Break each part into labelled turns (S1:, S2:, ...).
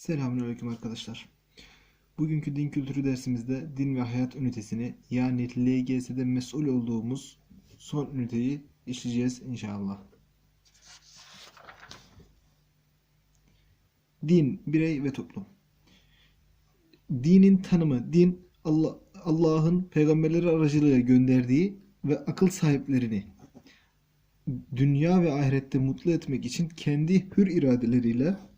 S1: Selamünaleyküm arkadaşlar. Bugünkü din kültürü dersimizde din ve hayat ünitesini yani LGS'de mesul olduğumuz son üniteyi işleyeceğiz inşallah. Din, birey ve toplum. Dinin tanımı, din Allah Allah'ın peygamberleri aracılığıyla gönderdiği ve akıl sahiplerini dünya ve ahirette mutlu etmek için kendi hür iradeleriyle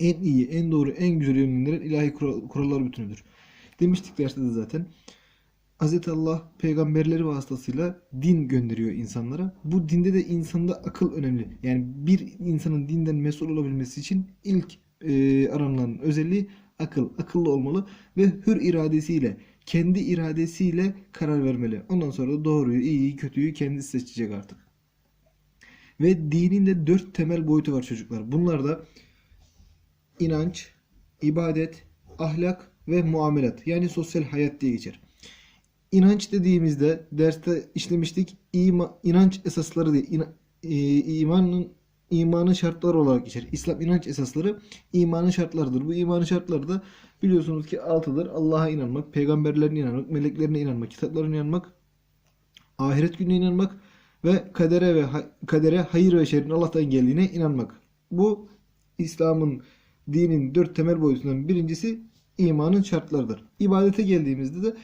S1: en iyi, en doğru, en güzel yönlendiren ilahi kural- kurallar bütünüdür. Demiştik derste de zaten. Hz. Allah peygamberleri vasıtasıyla din gönderiyor insanlara. Bu dinde de insanda akıl önemli. Yani bir insanın dinden mesul olabilmesi için ilk e, aranılan özelliği akıl. Akıllı olmalı ve hür iradesiyle, kendi iradesiyle karar vermeli. Ondan sonra da doğruyu, iyiyi, kötüyü kendisi seçecek artık. Ve dinin de dört temel boyutu var çocuklar. Bunlar da inanç, ibadet, ahlak ve muamelat yani sosyal hayat diye geçer. İnanç dediğimizde derste işlemiştik İma, inanç esasları diye ina- e, imanın imanın şartları olarak geçer. İslam inanç esasları imanın şartlarıdır. Bu imanın şartları da biliyorsunuz ki altıdır. Allah'a inanmak, peygamberlerine inanmak, meleklerine inanmak, kitaplarına inanmak, ahiret gününe inanmak ve kadere ve kadere hayır ve şerrin Allah'tan geldiğine inanmak. Bu İslam'ın dinin dört temel boyutundan birincisi imanın şartlarıdır. İbadete geldiğimizde de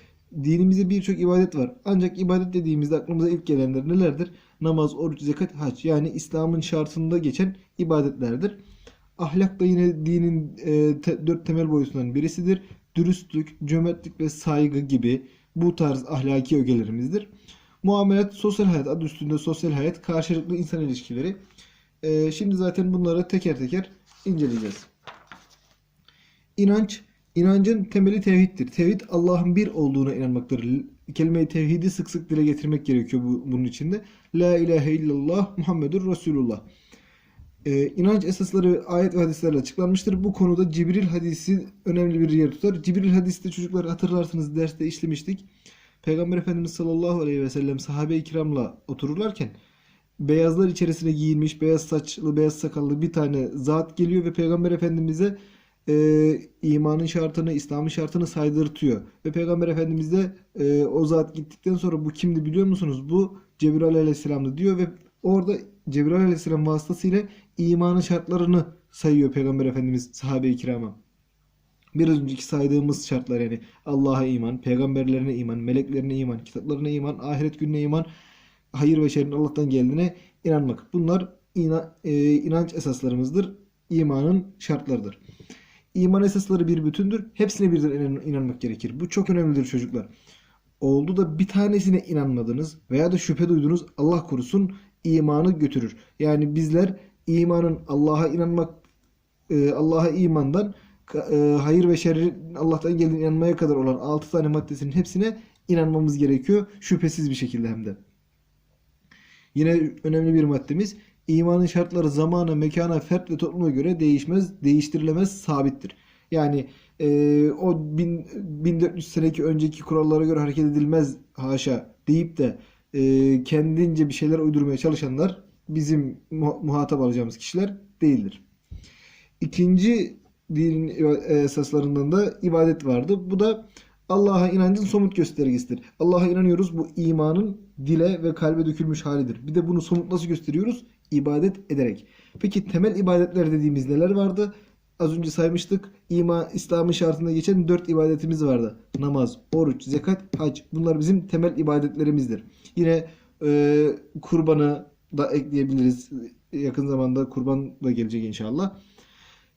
S1: dinimizde birçok ibadet var. Ancak ibadet dediğimizde aklımıza ilk gelenler nelerdir? Namaz, oruç, zekat, hac. Yani İslam'ın şartında geçen ibadetlerdir. Ahlak da yine dinin e, te- dört temel boyutundan birisidir. Dürüstlük, cömertlik ve saygı gibi bu tarz ahlaki ögelerimizdir. Muamelat, sosyal hayat adı üstünde sosyal hayat, karşılıklı insan ilişkileri. E, şimdi zaten bunları teker teker inceleyeceğiz. İnanç, inancın temeli tevhiddir. Tevhid Allah'ın bir olduğuna inanmaktır. Kelime-i tevhidi sık sık dile getirmek gerekiyor bu, bunun içinde. La ilahe illallah Muhammedur Resulullah. Ee, inanç esasları ayet ve hadislerle açıklanmıştır. Bu konuda Cibril hadisi önemli bir yer tutar. Cibril hadisi çocuklar hatırlarsınız derste işlemiştik. Peygamber Efendimiz sallallahu aleyhi ve sellem sahabe-i kiramla otururlarken beyazlar içerisine giyinmiş, beyaz saçlı, beyaz sakallı bir tane zat geliyor ve Peygamber Efendimiz'e e, imanın şartını, İslam'ın şartını saydırtıyor. Ve Peygamber Efendimiz de e, o zat gittikten sonra bu kimdi biliyor musunuz? Bu Cebrail Aleyhisselam'dı diyor ve orada Cebrail Aleyhisselam vasıtasıyla imanın şartlarını sayıyor Peygamber Efendimiz sahabe-i kirama. Biraz önceki saydığımız şartlar yani Allah'a iman, peygamberlerine iman, meleklerine iman, kitaplarına iman, ahiret gününe iman, hayır ve şerrin Allah'tan geldiğine inanmak. Bunlar e, inanç esaslarımızdır. İmanın şartlarıdır. İman esasları bir bütündür. Hepsine birden inan- inanmak gerekir. Bu çok önemlidir çocuklar. Oldu da bir tanesine inanmadınız veya da şüphe duydunuz Allah korusun imanı götürür. Yani bizler imanın Allah'a inanmak e, Allah'a imandan e, hayır ve şerrin Allah'tan geldiğine inanmaya kadar olan 6 tane maddesinin hepsine inanmamız gerekiyor. Şüphesiz bir şekilde hem de. Yine önemli bir maddemiz imanın şartları zamana, mekana, fert ve topluma göre değişmez, değiştirilemez, sabittir. Yani e, o bin, 1400 seneki önceki kurallara göre hareket edilmez haşa deyip de e, kendince bir şeyler uydurmaya çalışanlar bizim mu- muhatap alacağımız kişiler değildir. İkinci dinin esaslarından da ibadet vardı. Bu da Allah'a inancın somut göstergesidir. Allah'a inanıyoruz. Bu imanın dile ve kalbe dökülmüş halidir. Bir de bunu somut nasıl gösteriyoruz? İbadet ederek. Peki temel ibadetler dediğimiz neler vardı? Az önce saymıştık. İma, İslam'ın şartında geçen dört ibadetimiz vardı. Namaz, oruç, zekat, hac. Bunlar bizim temel ibadetlerimizdir. Yine e, kurbanı da ekleyebiliriz. Yakın zamanda kurban da gelecek inşallah.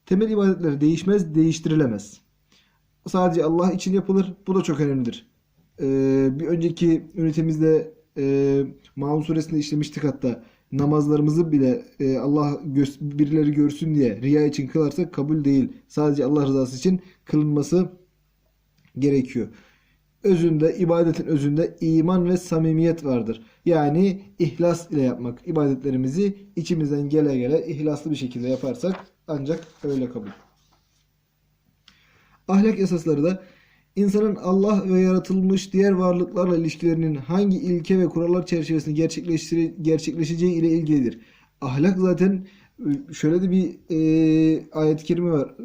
S1: Temel ibadetler değişmez, değiştirilemez. Sadece Allah için yapılır. Bu da çok önemlidir. Ee, bir önceki ünitemizde e, Maun suresinde işlemiştik hatta. Namazlarımızı bile e, Allah birileri görsün diye riya için kılarsak kabul değil. Sadece Allah rızası için kılınması gerekiyor. Özünde, ibadetin özünde iman ve samimiyet vardır. Yani ihlas ile yapmak. ibadetlerimizi içimizden gele gele ihlaslı bir şekilde yaparsak ancak öyle kabul. Ahlak esasları da insanın Allah ve yaratılmış diğer varlıklarla ilişkilerinin hangi ilke ve kurallar çerçevesinde gerçekleşeceği ile ilgilidir. Ahlak zaten e, şöyle de bir e, ayet-i kerime var.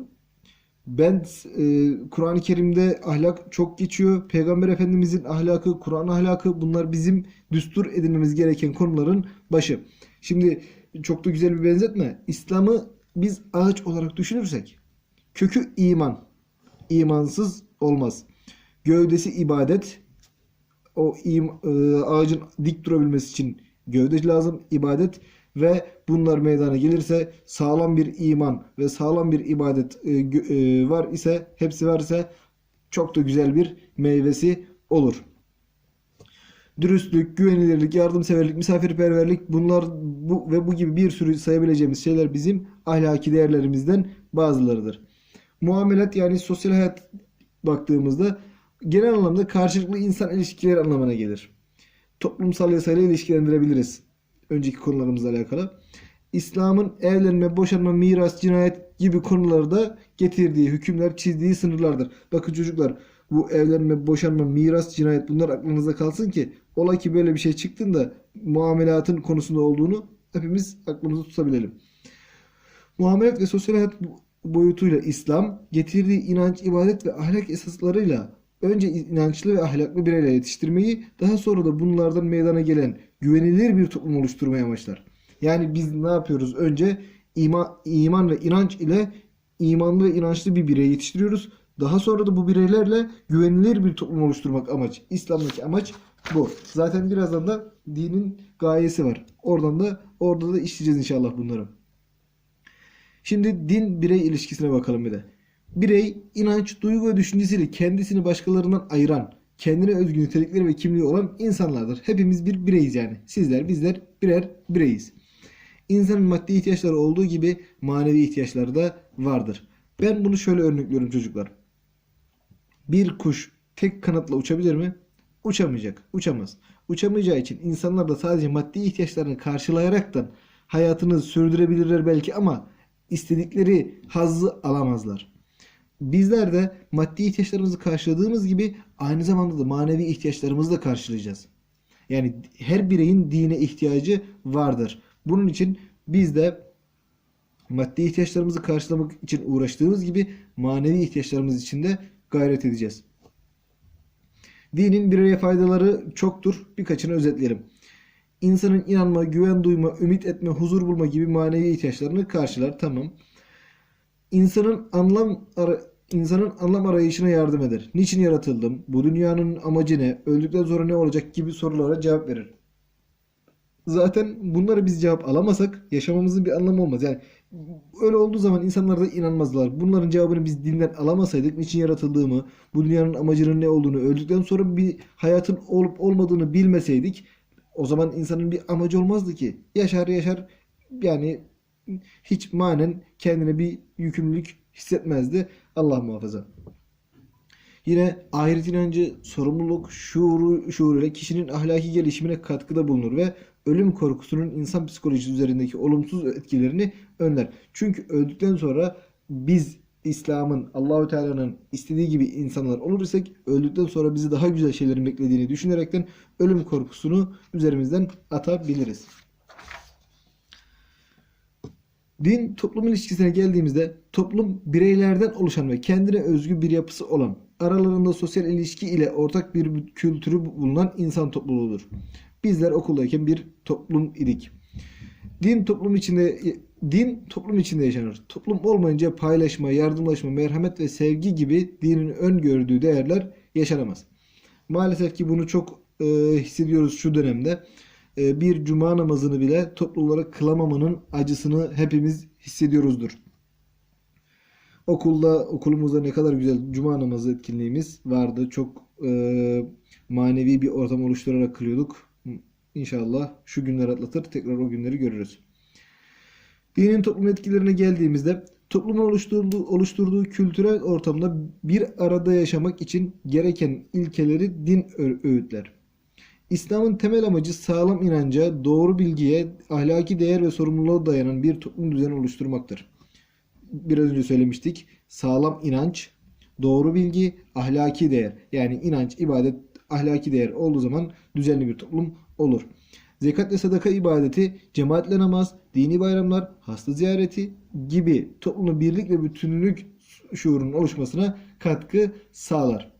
S1: Ben e, Kur'an-ı Kerim'de ahlak çok geçiyor. Peygamber Efendimizin ahlakı, Kur'an ahlakı bunlar bizim düstur edinmemiz gereken konuların başı. Şimdi çok da güzel bir benzetme. İslam'ı biz ağaç olarak düşünürsek kökü iman. İmansız olmaz. Gövdesi ibadet. O im, e, ağacın dik durabilmesi için gövde lazım, ibadet ve bunlar meydana gelirse sağlam bir iman ve sağlam bir ibadet e, e, var ise hepsi var ise çok da güzel bir meyvesi olur. Dürüstlük, güvenilirlik, yardımseverlik, misafirperverlik bunlar bu ve bu gibi bir sürü sayabileceğimiz şeyler bizim ahlaki değerlerimizden bazılarıdır. Muamelat yani sosyal hayat baktığımızda genel anlamda karşılıklı insan ilişkileri anlamına gelir. Toplumsal yasayla ilişkilendirebiliriz. Önceki konularımızla alakalı. İslam'ın evlenme, boşanma, miras, cinayet gibi konularda getirdiği hükümler, çizdiği sınırlardır. Bakın çocuklar bu evlenme, boşanma, miras, cinayet bunlar aklınızda kalsın ki ola ki böyle bir şey çıktığında muamelatın konusunda olduğunu hepimiz aklımızda tutabilelim. Muamelat ve sosyal hayat boyutuyla İslam getirdiği inanç, ibadet ve ahlak esaslarıyla önce inançlı ve ahlaklı bireyler yetiştirmeyi daha sonra da bunlardan meydana gelen güvenilir bir toplum oluşturmaya amaçlar. Yani biz ne yapıyoruz? Önce iman, iman ve inanç ile imanlı ve inançlı bir birey yetiştiriyoruz. Daha sonra da bu bireylerle güvenilir bir toplum oluşturmak amaç. İslam'daki amaç bu. Zaten birazdan da dinin gayesi var. Oradan da orada da işleyeceğiz inşallah bunları. Şimdi din birey ilişkisine bakalım bir de. Birey inanç, duygu ve düşüncesiyle kendisini başkalarından ayıran, kendine özgü nitelikleri ve kimliği olan insanlardır. Hepimiz bir bireyiz yani. Sizler, bizler birer bireyiz. İnsanın maddi ihtiyaçları olduğu gibi manevi ihtiyaçları da vardır. Ben bunu şöyle örnekliyorum çocuklar. Bir kuş tek kanatla uçabilir mi? Uçamayacak. Uçamaz. Uçamayacağı için insanlar da sadece maddi ihtiyaçlarını karşılayaraktan hayatını sürdürebilirler belki ama istedikleri hazzı alamazlar. Bizler de maddi ihtiyaçlarımızı karşıladığımız gibi aynı zamanda da manevi ihtiyaçlarımızı da karşılayacağız. Yani her bireyin dine ihtiyacı vardır. Bunun için biz de maddi ihtiyaçlarımızı karşılamak için uğraştığımız gibi manevi ihtiyaçlarımız için de gayret edeceğiz. Dinin bireye faydaları çoktur. Birkaçını özetleyelim. İnsanın inanma, güven duyma, ümit etme, huzur bulma gibi manevi ihtiyaçlarını karşılar. Tamam. İnsanın anlam ara- insanın anlam arayışına yardım eder. Niçin yaratıldım? Bu dünyanın amacı ne? Öldükten sonra ne olacak gibi sorulara cevap verir. Zaten bunları biz cevap alamasak yaşamamızın bir anlamı olmaz. Yani öyle olduğu zaman insanlar da inanmazlar. Bunların cevabını biz dinden alamasaydık, niçin yaratıldığımı, bu dünyanın amacının ne olduğunu, öldükten sonra bir hayatın olup olmadığını bilmeseydik, o zaman insanın bir amacı olmazdı ki. Yaşar yaşar yani hiç manen kendine bir yükümlülük hissetmezdi. Allah muhafaza. Yine ahiret inancı, sorumluluk, şuuru, şuuruyla kişinin ahlaki gelişimine katkıda bulunur ve ölüm korkusunun insan psikolojisi üzerindeki olumsuz etkilerini önler. Çünkü öldükten sonra biz İslam'ın, Allahü Teala'nın istediği gibi insanlar olursak öldükten sonra bizi daha güzel şeylerin beklediğini düşünerekten ölüm korkusunu üzerimizden atabiliriz. Din toplum ilişkisine geldiğimizde toplum bireylerden oluşan ve kendine özgü bir yapısı olan, aralarında sosyal ilişki ile ortak bir kültürü bulunan insan topluluğudur. Bizler okuldayken bir toplum idik. Din toplum içinde din toplum içinde yaşanır. Toplum olmayınca paylaşma, yardımlaşma, merhamet ve sevgi gibi dinin öngördüğü değerler yaşanamaz. Maalesef ki bunu çok e, hissediyoruz şu dönemde. E, bir cuma namazını bile toplu olarak kılamamanın acısını hepimiz hissediyoruzdur. Okulda, okulumuzda ne kadar güzel cuma namazı etkinliğimiz vardı. Çok e, manevi bir ortam oluşturarak kılıyorduk. İnşallah şu günleri atlatır, tekrar o günleri görürüz. Dinin toplum etkilerine geldiğimizde toplumun oluşturduğu, oluşturduğu kültürel ortamda bir arada yaşamak için gereken ilkeleri din öğütler. İslam'ın temel amacı sağlam inanca, doğru bilgiye, ahlaki değer ve sorumluluğa dayanan bir toplum düzeni oluşturmaktır. Biraz önce söylemiştik. Sağlam inanç, doğru bilgi, ahlaki değer. Yani inanç, ibadet, ahlaki değer olduğu zaman düzenli bir toplum olur. Zekat ve sadaka ibadeti, cemaatle namaz, dini bayramlar, hasta ziyareti gibi toplumun birlik ve bütünlük şuurun oluşmasına katkı sağlar.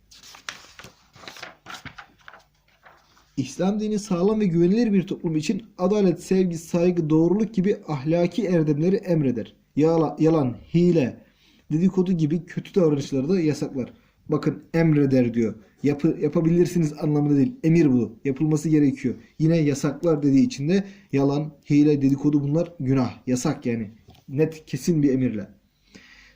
S1: İslam dini sağlam ve güvenilir bir toplum için adalet, sevgi, saygı, doğruluk gibi ahlaki erdemleri emreder. Yala- yalan, hile, dedikodu gibi kötü davranışları da yasaklar. Bakın emreder diyor. Yapı, yapabilirsiniz anlamında değil. Emir bu. Yapılması gerekiyor. Yine yasaklar dediği için de yalan, hile, dedikodu bunlar günah. Yasak yani. Net kesin bir emirle.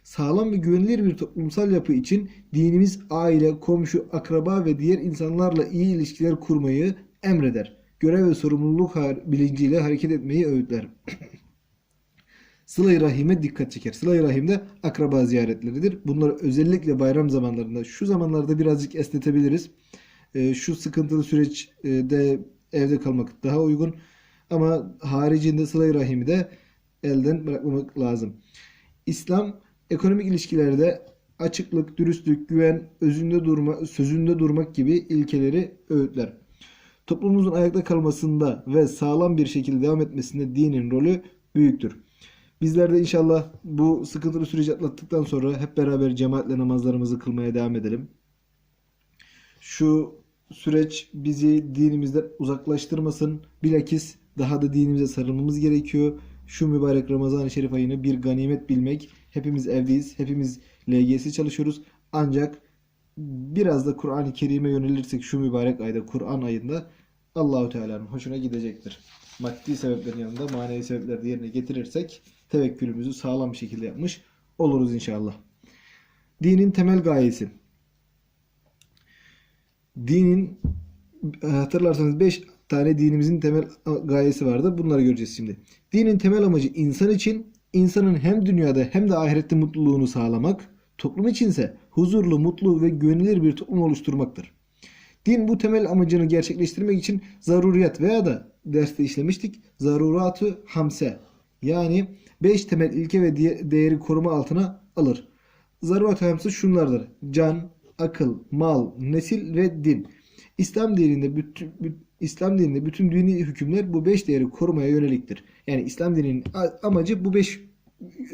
S1: Sağlam ve güvenilir bir toplumsal yapı için dinimiz aile, komşu, akraba ve diğer insanlarla iyi ilişkiler kurmayı emreder. Görev ve sorumluluk bilinciyle hareket etmeyi öğütler. Sıla-i Rahim'e dikkat çeker. Sıla-i Rahim de akraba ziyaretleridir. Bunları özellikle bayram zamanlarında, şu zamanlarda birazcık esnetebiliriz. Ee, şu sıkıntılı süreçte evde kalmak daha uygun. Ama haricinde Sıla-i Rahim'i de elden bırakmamak lazım. İslam ekonomik ilişkilerde açıklık, dürüstlük, güven, özünde durma, sözünde durmak gibi ilkeleri öğütler. Toplumumuzun ayakta kalmasında ve sağlam bir şekilde devam etmesinde dinin rolü büyüktür. Bizler de inşallah bu sıkıntılı süreci atlattıktan sonra hep beraber cemaatle namazlarımızı kılmaya devam edelim. Şu süreç bizi dinimizden uzaklaştırmasın. Bilakis daha da dinimize sarılmamız gerekiyor. Şu mübarek Ramazan-ı Şerif ayını bir ganimet bilmek. Hepimiz evdeyiz. Hepimiz LGS çalışıyoruz. Ancak biraz da Kur'an-ı Kerim'e yönelirsek şu mübarek ayda Kur'an ayında Allahu Teala'nın hoşuna gidecektir. Maddi sebeplerin yanında manevi sebepleri de yerine getirirsek tevekkülümüzü sağlam bir şekilde yapmış oluruz inşallah. Dinin temel gayesi. Dinin hatırlarsanız 5 tane dinimizin temel gayesi vardı. Bunları göreceğiz şimdi. Dinin temel amacı insan için insanın hem dünyada hem de ahirette mutluluğunu sağlamak, toplum içinse huzurlu, mutlu ve güvenilir bir toplum oluşturmaktır. Din bu temel amacını gerçekleştirmek için zaruriyat veya da derste işlemiştik. Zaruratı hamse yani 5 temel ilke ve değeri koruma altına alır. Zarurat-ı hamse şunlardır. Can, akıl, mal, nesil ve din. İslam dininde bütün bü- İslam dininde bütün dini hükümler bu 5 değeri korumaya yöneliktir. Yani İslam dininin amacı bu 5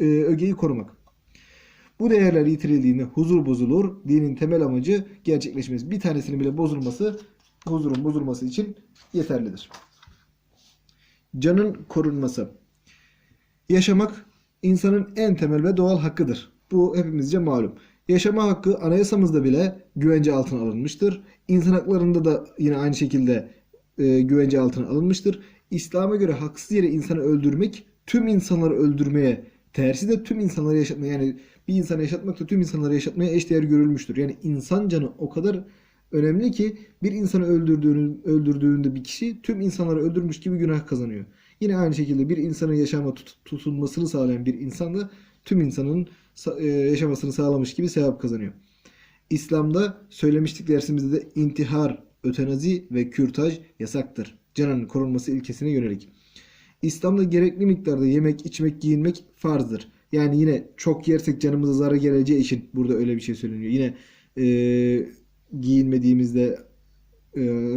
S1: ögeyi korumak. Bu değerler yitirildiğinde huzur bozulur. Dinin temel amacı gerçekleşmez. Bir tanesinin bile bozulması huzurun bozulması için yeterlidir. Canın korunması. Yaşamak insanın en temel ve doğal hakkıdır. Bu hepimizce malum. Yaşama hakkı anayasamızda bile güvence altına alınmıştır. İnsan haklarında da yine aynı şekilde e, güvence altına alınmıştır. İslam'a göre haksız yere insanı öldürmek tüm insanları öldürmeye tersi de tüm insanları yaşatmaya yani bir insanı yaşatmak da tüm insanları yaşatmaya eşdeğer görülmüştür. Yani insan canı o kadar önemli ki bir insanı öldürdüğünde bir kişi tüm insanları öldürmüş gibi günah kazanıyor. Yine aynı şekilde bir insanın yaşama tut- tutulmasını sağlayan bir insan da tüm insanın sa- e, yaşamasını sağlamış gibi sevap kazanıyor. İslam'da söylemiştik dersimizde de intihar, ötenazi ve kürtaj yasaktır. Canın korunması ilkesine yönelik. İslam'da gerekli miktarda yemek, içmek, giyinmek farzdır. Yani yine çok yersek canımıza zarar geleceği için burada öyle bir şey söyleniyor. Yine e, giyinmediğimizde e,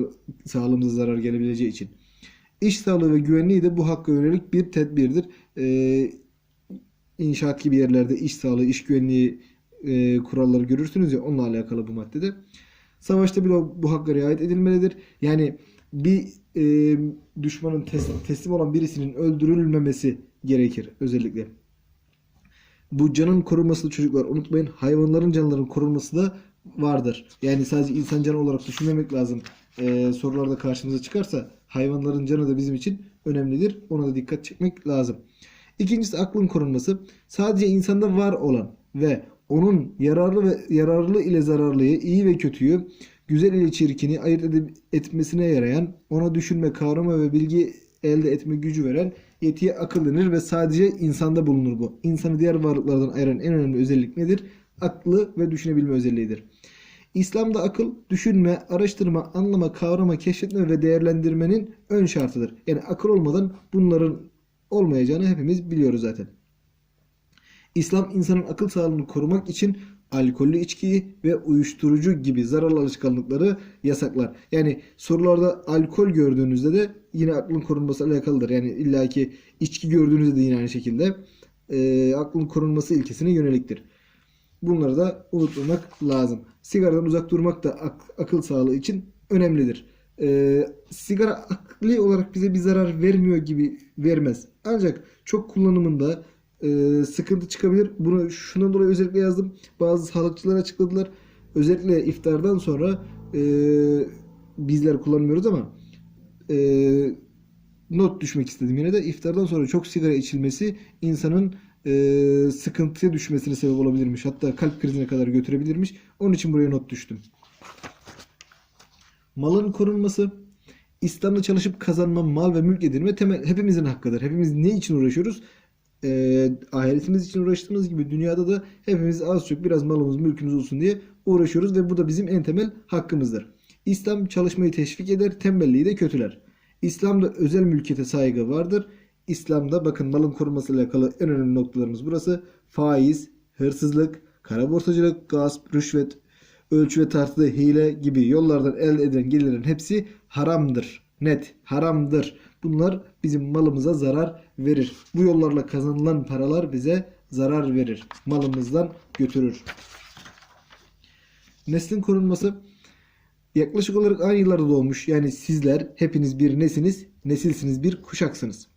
S1: sağlığımıza zarar gelebileceği için. İş sağlığı ve güvenliği de bu hakka yönelik bir tedbirdir. E, inşaat gibi yerlerde iş sağlığı, iş güvenliği e, kuralları görürsünüz ya onunla alakalı bu maddede. Savaşta bile bu hakka riayet edilmelidir. Yani bir e, düşmanın teslim, teslim olan birisinin öldürülmemesi gerekir özellikle. Bu canın korunması çocuklar unutmayın hayvanların canlarının korunması da vardır. Yani sadece insan canı olarak düşünmemek lazım. E, sorularda karşımıza çıkarsa hayvanların canı da bizim için önemlidir. Ona da dikkat çekmek lazım. İkincisi aklın korunması. Sadece insanda var olan ve onun yararlı ve yararlı ile zararlıyı, iyi ve kötüyü, güzel ile çirkini ayırt edip etmesine yarayan, ona düşünme, kavrama ve bilgi elde etme gücü veren yetiye akıl denir ve sadece insanda bulunur bu. İnsanı diğer varlıklardan ayıran en önemli özellik nedir? Aklı ve düşünebilme özelliğidir. İslam'da akıl, düşünme, araştırma, anlama, kavrama, keşfetme ve değerlendirmenin ön şartıdır. Yani akıl olmadan bunların olmayacağını hepimiz biliyoruz zaten. İslam insanın akıl sağlığını korumak için alkollü içkiyi ve uyuşturucu gibi zararlı alışkanlıkları yasaklar. Yani sorularda alkol gördüğünüzde de yine aklın korunması alakalıdır. Yani illaki içki gördüğünüzde de yine aynı şekilde e, aklın korunması ilkesine yöneliktir. Bunları da unutmamak lazım. Sigaradan uzak durmak da ak- akıl sağlığı için önemlidir. Ee, sigara akli olarak bize bir zarar vermiyor gibi vermez. Ancak çok kullanımında e, sıkıntı çıkabilir. Bunu şundan dolayı özellikle yazdım. Bazı sağlıkçılar açıkladılar. Özellikle iftardan sonra e, bizler kullanmıyoruz ama e, not düşmek istedim yine de iftardan sonra çok sigara içilmesi insanın e, sıkıntıya düşmesine sebep olabilirmiş. Hatta kalp krizine kadar götürebilirmiş. Onun için buraya not düştüm. Malın korunması İslam'da çalışıp kazanma, mal ve mülk edinme temel hepimizin hakkıdır. Hepimiz ne için uğraşıyoruz? Ee, ahiretimiz için uğraştığımız gibi dünyada da hepimiz az çok biraz malımız, mülkümüz olsun diye uğraşıyoruz ve bu da bizim en temel hakkımızdır. İslam çalışmayı teşvik eder, tembelliği de kötüler. İslam'da özel mülkiyete saygı vardır. İslam'da bakın malın korunmasıyla alakalı en önemli noktalarımız burası. Faiz, hırsızlık, kara borsacılık, gasp, rüşvet, ölçü ve tartıda hile gibi yollardan elde edilen gelirlerin hepsi haramdır. Net haramdır. Bunlar bizim malımıza zarar verir. Bu yollarla kazanılan paralar bize zarar verir. Malımızdan götürür. Neslin korunması yaklaşık olarak aynı yıllarda doğmuş. Yani sizler hepiniz bir nesiniz, nesilsiniz, bir kuşaksınız.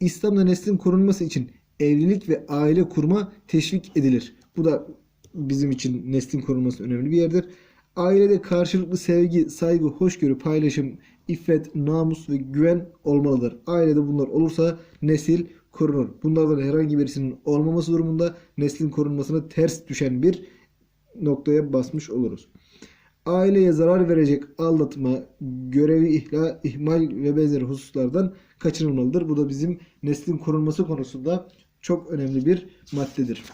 S1: İslam'da neslin korunması için evlilik ve aile kurma teşvik edilir. Bu da bizim için neslin korunması önemli bir yerdir. Ailede karşılıklı sevgi, saygı, hoşgörü, paylaşım, iffet, namus ve güven olmalıdır. Ailede bunlar olursa nesil korunur. Bunlardan herhangi birisinin olmaması durumunda neslin korunmasına ters düşen bir noktaya basmış oluruz. Aileye zarar verecek aldatma, görevi ihla, ihmal ve benzeri hususlardan kaçınılmalıdır. Bu da bizim neslin korunması konusunda çok önemli bir maddedir.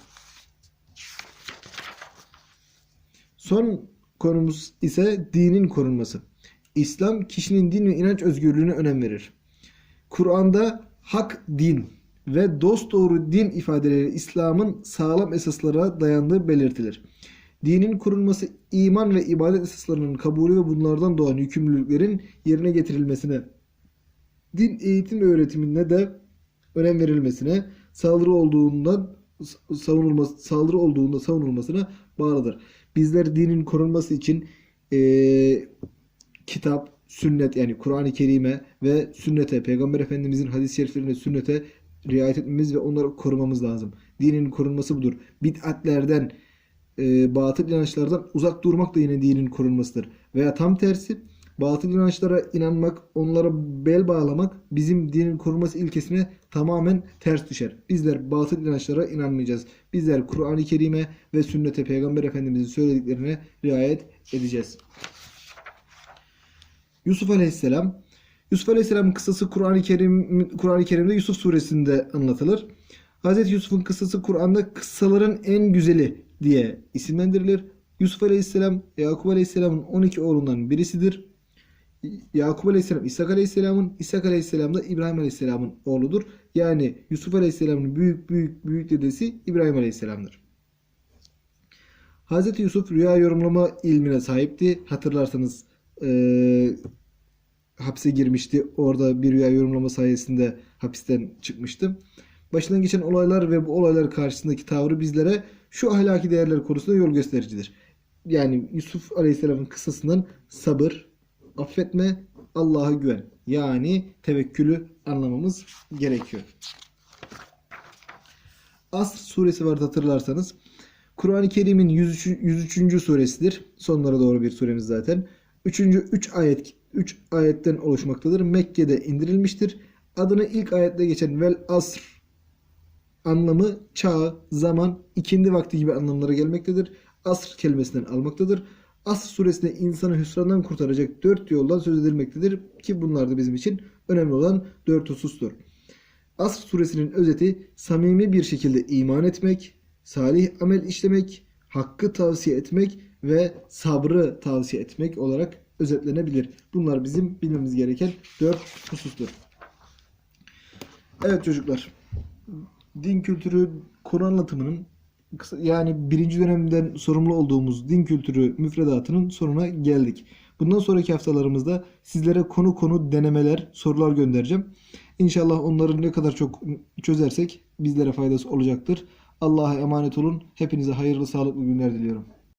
S1: Son konumuz ise dinin korunması. İslam kişinin din ve inanç özgürlüğüne önem verir. Kur'an'da hak din ve dosdoğru din ifadeleri İslam'ın sağlam esaslara dayandığı belirtilir. Dinin korunması iman ve ibadet esaslarının kabulü ve bunlardan doğan yükümlülüklerin yerine getirilmesine, din eğitim ve öğretimine de önem verilmesine, saldırı olduğundan savunulması, saldırı olduğunda savunulmasına bağlıdır. Bizler dinin korunması için eee, kitap, sünnet yani Kur'an-ı Kerim'e ve sünnete, Peygamber Efendimizin hadis-i şeriflerine, sünnete riayet etmemiz ve onları korumamız lazım. Dinin korunması budur. Bid'atlerden, e, batıl inançlardan uzak durmak da yine dinin korunmasıdır. Veya tam tersi batıl inançlara inanmak, onlara bel bağlamak bizim dinin korunması ilkesine tamamen ters düşer. Bizler batıl inançlara inanmayacağız. Bizler Kur'an-ı Kerim'e ve sünnete Peygamber Efendimizin söylediklerine riayet edeceğiz. Yusuf Aleyhisselam Yusuf Aleyhisselam'ın kıssası Kur'an-ı Kerim Kur'an-ı Kerim'de Yusuf suresinde anlatılır. Hazreti Yusuf'un kıssası Kur'an'da kıssaların en güzeli diye isimlendirilir. Yusuf Aleyhisselam Yakup Aleyhisselam'ın 12 oğlundan birisidir. Yakup Aleyhisselam İshak Aleyhisselam'ın, İshak Aleyhisselam da İbrahim Aleyhisselam'ın oğludur. Yani Yusuf Aleyhisselam'ın büyük büyük büyük dedesi İbrahim Aleyhisselam'dır. Hazreti Yusuf rüya yorumlama ilmine sahipti. Hatırlarsanız eee, hapse girmişti. Orada bir rüya yorumlama sayesinde hapisten çıkmıştı. Başından geçen olaylar ve bu olaylar karşısındaki tavrı bizlere şu ahlaki değerler konusunda yol göstericidir. Yani Yusuf Aleyhisselam'ın kıssasından sabır, affetme, Allah'a güven. Yani tevekkülü anlamamız gerekiyor. Asr suresi vardı hatırlarsanız. Kur'an-ı Kerim'in 103. 103. suresidir. Sonlara doğru bir suremiz zaten. 3. 3 ayet 3 ayetten oluşmaktadır. Mekke'de indirilmiştir. Adını ilk ayette geçen vel asr anlamı çağ, zaman, ikindi vakti gibi anlamlara gelmektedir. Asr kelimesinden almaktadır. Asr suresinde insanı hüsrandan kurtaracak dört yoldan söz edilmektedir ki bunlar da bizim için önemli olan dört husustur. Asr suresinin özeti samimi bir şekilde iman etmek, salih amel işlemek, hakkı tavsiye etmek ve sabrı tavsiye etmek olarak özetlenebilir. Bunlar bizim bilmemiz gereken dört husustur. Evet çocuklar. Din kültürü konu anlatımının yani birinci dönemden sorumlu olduğumuz din kültürü müfredatının sonuna geldik. Bundan sonraki haftalarımızda sizlere konu konu denemeler, sorular göndereceğim. İnşallah onları ne kadar çok çözersek bizlere faydası olacaktır. Allah'a emanet olun. Hepinize hayırlı sağlıklı günler diliyorum.